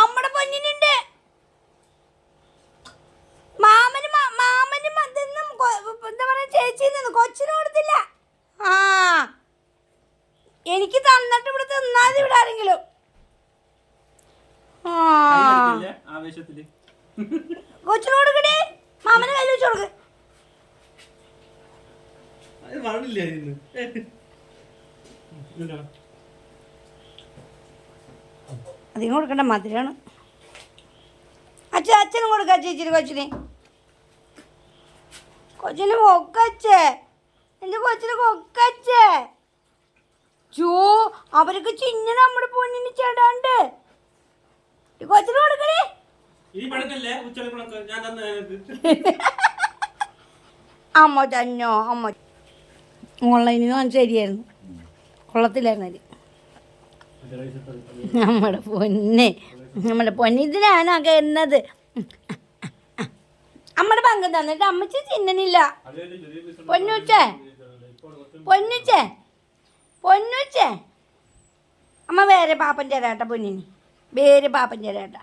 അമ്മടെ പൊന്നിനുണ്ട്. മാമന് മാമന് മതൊന്നും എന്താ പറയാ ചേച്ചി കൊച്ചിന് കൊടുത്തില്ല. ആ എനിക്ക് തന്നിട്ട് ഇവിടെ തിന്നാതി ഇവിടെ ആരെങ്കിലും. കൊച്ചിന് കൊടുക്കണേ മാമന് കയ്യിൽ വെച്ച് കൊടുക്ക്. പറഞ്ഞില്ലേ അധികം കൊടുക്കേണ്ട മധുരമാണ് അച്ഛ അച്ഛനും കൊടുക്ക ചേച്ചിന് കൊച്ചിന്. കൊച്ചിന് കൊക്കച്ചേ എന്റെ കൊച്ചിന് കൊക്കച്ചേ ചോ അവർക്ക് ചിന്ന നമ്മുടെ പൊന്നിന് ചേടാണ്ട്. കൊച്ചിന് കൊടുക്കണേ. അമ്മ തന്നോ അമ്മ ഓൺലൈനിൽ നിന്ന് ശരിയായിരുന്നു. കൊള്ളത്തില്ലായിരുന്നു നമ്മുടെ പൊന്നെ നമ്മുടെ പൊന്നെ. ഇതിനാണ് എന്നത് നമ്മുടെ പങ്ക് തന്നിട്ട് അമ്മച്ചി ചിന്നനില്ല പൊന്നുച്ചേ പൊന്നുച്ചേ പൊന്നുച്ചേ. അമ്മ വേറെ പാപ്പൻ ചേരാട്ട പൊന്നിന്. വേറെ പാപ്പൻ ചേരാട്ട.